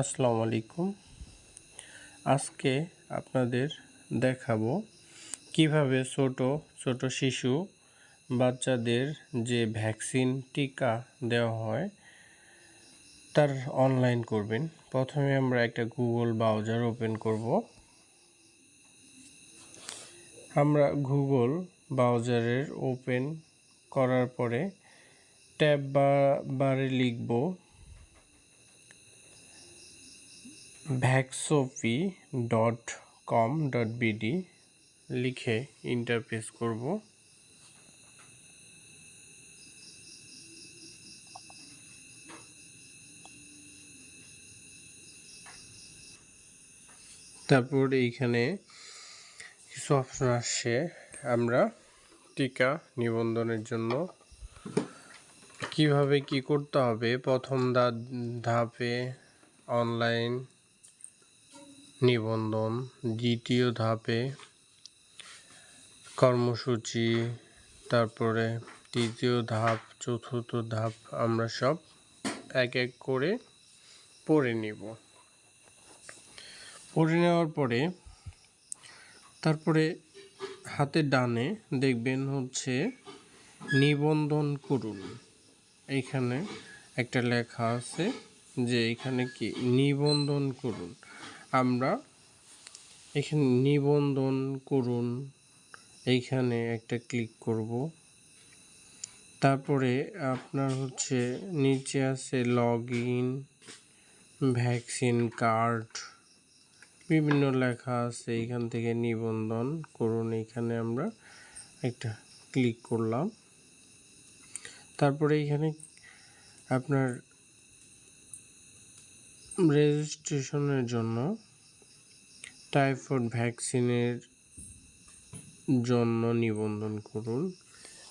আসসালামু আলাইকুম। আজকে আপনাদের দেখাবো কীভাবে ছোট ছোট শিশু বাচ্চাদের যে ভ্যাকসিন টিকা দেওয়া হয়, তার অনলাইন করবেন। প্রথমে আমরা একটা গুগল ব্রাউজার ওপেন করব। আমরা গুগল ব্রাউজারের ওপেন করার পরে ট্যাব বা, বারে লিখব ভ্যাক্সোপি ডট কম ডট বিডি লিখে ইন্টারফেস করব। তারপর এইখানে কিছু অপশন আসছে। আমরা টিকা নিবন্ধনের জন্য কীভাবে কি করতে হবে? প্রথম ধাপে অনলাইন নিবন্ধন। দ্বিতীয় ধাপে কর্মসূচি, তারপরে তৃতীয় ধাপ, চতুর্থ ধাপ আমরা সব এক এক করে পড়ে নিব। পড়ে নেওয়ার পরে, তারপরে হাতের ডানে দেখবেন হচ্ছে নিবন্ধন করুন। এইখানে একটা লেখা আছে যে এখানে কি? নিবন্ধন করুন। আমরা এখানে নিবন্ধন করুন। এইখানে একটা ক্লিক করব। তারপরে আপনার হচ্ছে নিচে আছে লগ ইন ভ্যাকসিন কার্ড বিভিন্ন লেখা আছে। এইখান থেকে নিবন্ধন করুন। এইখানে আমরা একটা ক্লিক করলাম। তারপরে এইখানে আপনার রেজিস্ট্রেশনের জন্য টাইফয়েড ভ্যাকসিনের জন্য নিবন্ধন করুন।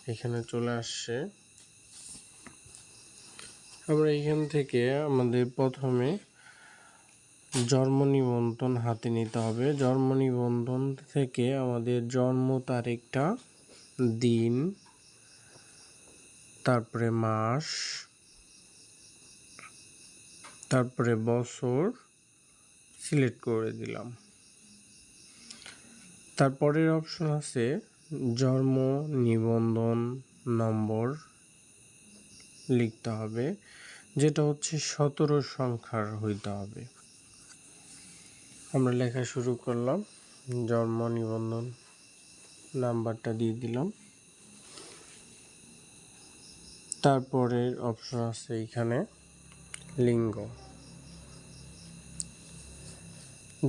এখানে চলে আসছে। আমরা এখান থেকে আমাদের প্রথমে জন্ম নিবন্ধন হাতে নিতে হবে। জন্ম নিবন্ধন থেকে আমাদের জন্ম তারিখটা, দিন, তারপরে মাস, তারপরে বছর সিলেক্ট করে দিলাম। তারপরের অপশন আছে জন্ম, নিবন্ধন, নম্বর লিখতে হবে, যেটা হচ্ছে সতেরো সংখ্যার হইতে হবে। আমরা লেখা শুরু করলাম, জন্ম, নিবন্ধন, নাম্বারটা দিয়ে দিলাম। তারপরের অপশন আছে এখানে, লিঙ্গ।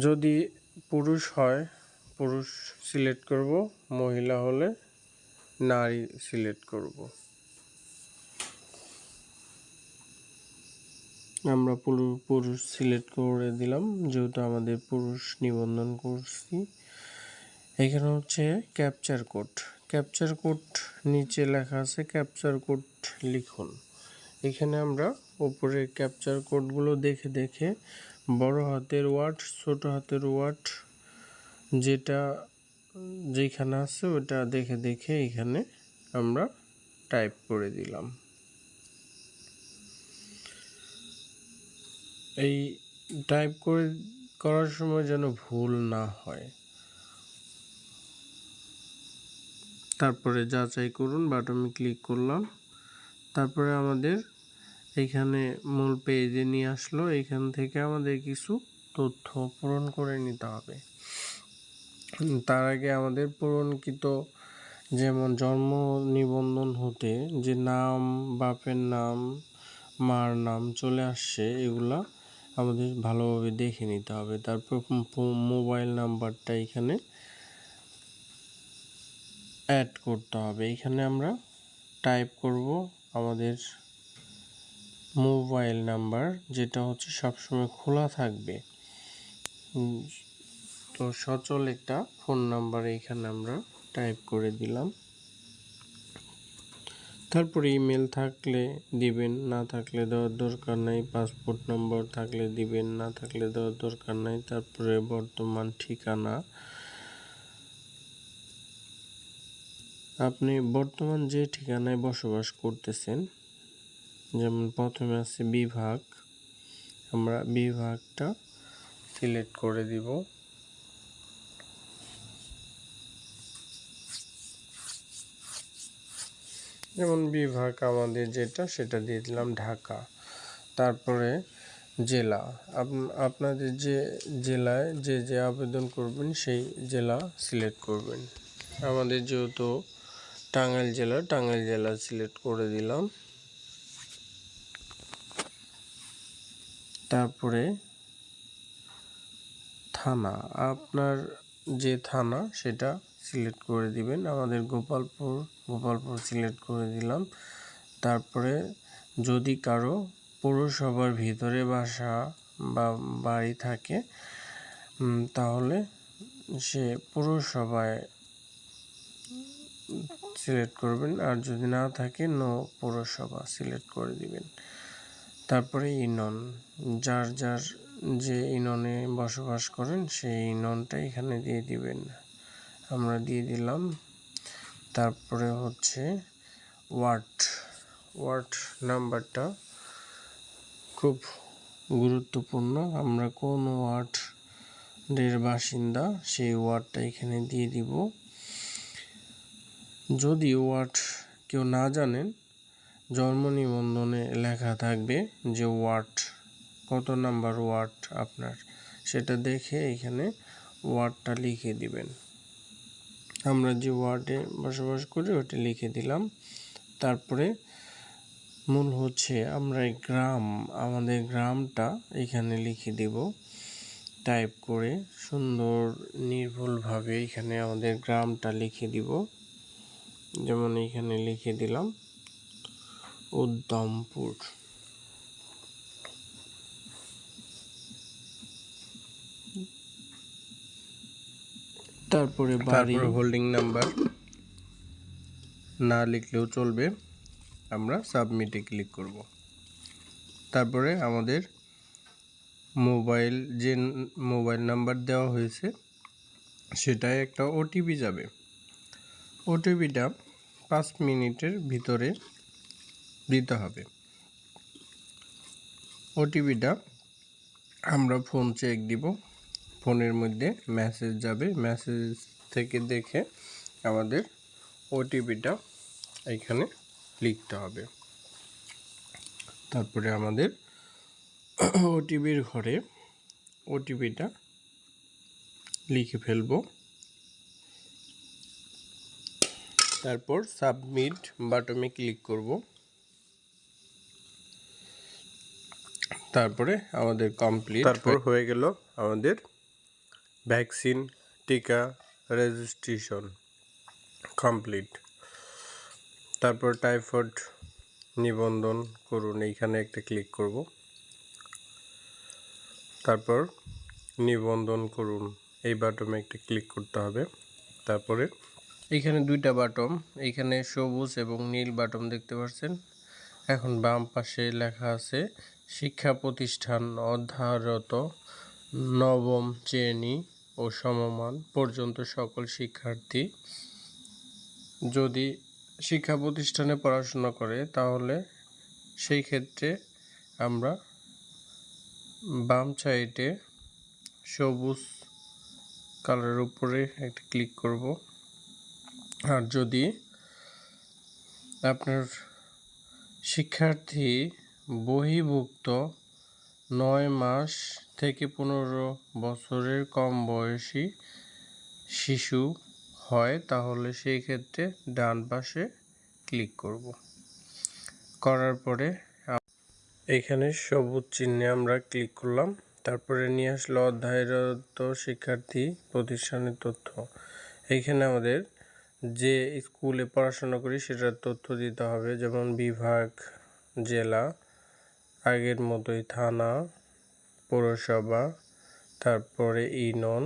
যদি পুরুষ হয় পুরুষ সিলেক্ট করব, মহিলা হলে নারী সিলেক্ট করব। আমরা পুরুষ সিলেক্ট করে দিলাম, যেহেতু আমাদের পুরুষ নিবন্ধন করছি। এখানে হচ্ছে ক্যাপচার কোড। ক্যাপচার কোড নিচে লেখা আছে, ক্যাপচার কোড লিখুন। এখানে আমরা উপরে ক্যাপচার কোডগুলো দেখে দেখে বড় হাতের ওয়ার্ড, ছোট হাতের ওয়ার্ড যেটা যেখানে আছে ওটা দেখে দেখে এখানে আমরা টাইপ করে দিলাম। এই টাইপ করে করার সময় যেন ভুল না হয়। তারপরে যাচাই করুন, বাটনে ক্লিক করলাম। তারপরে আমাদের এখানে মূল পেজে নিয়ে আসলো। এখান থেকে আমাদের কিছু তথ্য পূরণ করে নিতে হবে। তার আগে আমাদের পূরণকৃত যেমন জন্ম নিবন্ধন হতে যে নাম, বাপের নাম, মার নাম চলে আসছে, এগুলা আমাদের ভালোভাবে দেখে নিতে হবে। তারপর মোবাইল নাম্বারটা এখানে অ্যাড করতে হবে। এখানে আমরা টাইপ করব আমাদের মোবাইল নাম্বার, যেটা হচ্ছে সবসময় খোলা থাকবে। তো সচল একটা ফোন নাম্বার এখানে আমরা টাইপ করে দিলাম। তারপরে ইমেল থাকলে দিবেন, না থাকলে দেওয়ার দরকার নাই। পাসপোর্ট নম্বর থাকলে দিবেন, না থাকলে দেওয়ার দরকার নাই। তারপরে বর্তমান ঠিকানা। আপনি বর্তমান যে ঠিকানায় বসবাস করতেছেন, যেমন প্রথমে আছে বিভাগ, আমরা বিভাগটা সিলেক্ট করে দিব। যেমন বিভাগ আমাদের যেটা, সেটা দিয়ে দিলাম ঢাকা। তারপরে জেলা। আপ- আপনাদের যে জেলায় যে যে আবেদন করবেন, সেই জেলা সিলেক্ট করবেন। আমাদের যেহেতু টাঙ্গাইল জেলা টাঙ্গাইল জেলা সিলেক্ট করে দিলাম। তারপরে থানা। আপনার যে থানা, সেটা সিলেক্ট করে দিবেন। আমাদের গোপালপুর গোপালপুর সিলেক্ট করে দিলাম। তারপরে যদি কারও পৌরসভার ভিতরে বাসা বা বাড়ি থাকে তাহলে সে পৌরসভায় সিলেক্ট করবেন। আর যদি না থাকে, নো পৌরসভা সিলেক্ট করে দিবেন। তারপরে ইনন, যার যার যে ইননে বসবাস করেন, সেই ইননটা এখানে দিয়ে দিবেন। আমরা দিয়ে দিলাম। তারপরে হচ্ছে ওয়ার্ড। ওয়ার্ড নাম্বারটা খুব গুরুত্বপূর্ণ। আমরা কোন ওয়ার্ডের বাসিন্দা, সেই ওয়ার্ডটা এখানে দিয়ে দিব। যদি ওয়ার্ড কেউ না জানেন, জন্ম নিবন্ধনে লেখা থাকবে যে ওয়ার্ড কত নাম্বার ওয়ার্ড আপনার? সেটা দেখে এখানে ওয়ার্ডটা লিখে দিবেন। আমরা যে ওয়ার্ডে বসবাস করি, ওটা লিখে দিলাম। তারপরে মূল হচ্ছে আমরা গ্রাম, আমাদের গ্রামটা এখানে লিখে দিব। টাইপ করে সুন্দর নির্ভুলভাবে এখানে আমাদের গ্রামটা লিখে দিব। যেমন এখানে লিখে দিলাম উদ্দামপুর তারপরে বাড়ি। হোল্ডিং নাম্বার না লিখলেও চলবে। আমরা সাবমিটে ক্লিক করব। তারপরে আমাদের মোবাইল যে মোবাইল নাম্বার দেওয়া হয়েছে, সেটায় একটা ওটিপি যাবে। ওটিপিটা পাঁচ মিনিটের ভিতরে দিতে হবে। ওটিপিটা আমরা ফোন চেক দিব। ফোনের মধ্যে মেসেজ যাবে। মেসেজ থেকে দেখে আমাদের ওটিপিটা এখানে লিখতে হবে। তারপরে আমাদের ওটিপির ঘরে ওটিপিটা লিখে ফেলব। তারপর সাবমিট বাটনে ক্লিক করব। তারপরে আমাদের কমপ্লিট তারপর হয়ে গেল আমাদের ভ্যাকসিন, টিকা, রেজিস্ট্রেশন কমপ্লিট। তারপর টাইফয়েড নিবন্ধন করুন, এইখানে একটা ক্লিক করব। তারপর নিবন্ধন করুন, এই বাটনে একটা ক্লিক করতে হবে। তারপরে এইখানে দুইটা বাটন এইখানে সবুজ এবং নীল বাটন দেখতে পাচ্ছেন। এখন বাম পাশে লেখা আছে, শিক্ষা প্রতিষ্ঠান অধ্যায়রত নবম শ্রেণি ও সমমান পর্যন্ত সকল শিক্ষার্থী যদি শিক্ষা প্রতিষ্ঠানে পড়াশোনা করে, তাহলে সেই ক্ষেত্রে আমরা বাম সাইডে সবুজ কালারের উপরে একটা ক্লিক করব। আর যদি আপনার শিক্ষার্থী বহিভুক্ত নয় মাস থেকে পনেরো বছরের কম বয়সী শিশু হয়, তাহলে সেই ক্ষেত্রে ডান পাশে ক্লিক করব। করার পরে এখানে সবুজ চিহ্নে আমরা ক্লিক করলাম। তারপরে নিয়ে আসলো অধ্যায়রত শিক্ষার্থী প্রতিষ্ঠানের তথ্য। এইখানে আমাদের যে স্কুলে পড়াশোনা করি, সেটার তথ্য দিতে হবে। যেমন বিভাগ, জেলা, আগের মতোই থানা পৌরসভা, তারপরে ইউনিয়ন,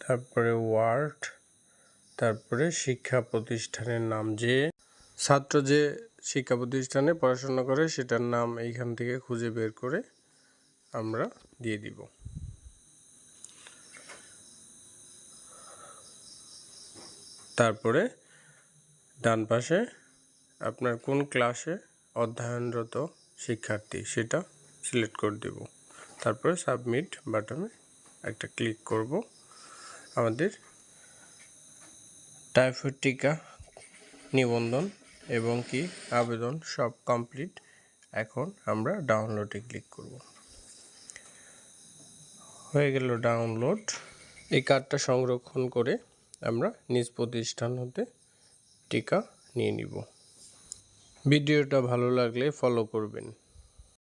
তারপরে ওয়ার্ড, তারপরে শিক্ষা প্রতিষ্ঠানের নাম যে ছাত্র যে শিক্ষা প্রতিষ্ঠানে পড়াশোনা করে সেটার নাম এইখান থেকে খুঁজে বের করে আমরা দিয়ে দিব। তারপরে ডান পাশে আপনার কোন ক্লাসে অধ্যয়নরত শিক্ষার্থী সেটা সিলেক্ট করে দেব। তারপরে সাবমিট বাটনে একটা ক্লিক করব। আমাদের টাইফয়েড টিকা নিবন্ধন এবং কি আবেদন সব কমপ্লিট এখন আমরা ডাউনলোডে ক্লিক করব। হয়ে গেল ডাউনলোড এই কার্ডটা সংরক্ষণ করে আমরা নিজ প্রতিষ্ঠান হতে টিকা নিয়ে নিব। ভিডিওটা ভালো লাগলে ফলো করবেন।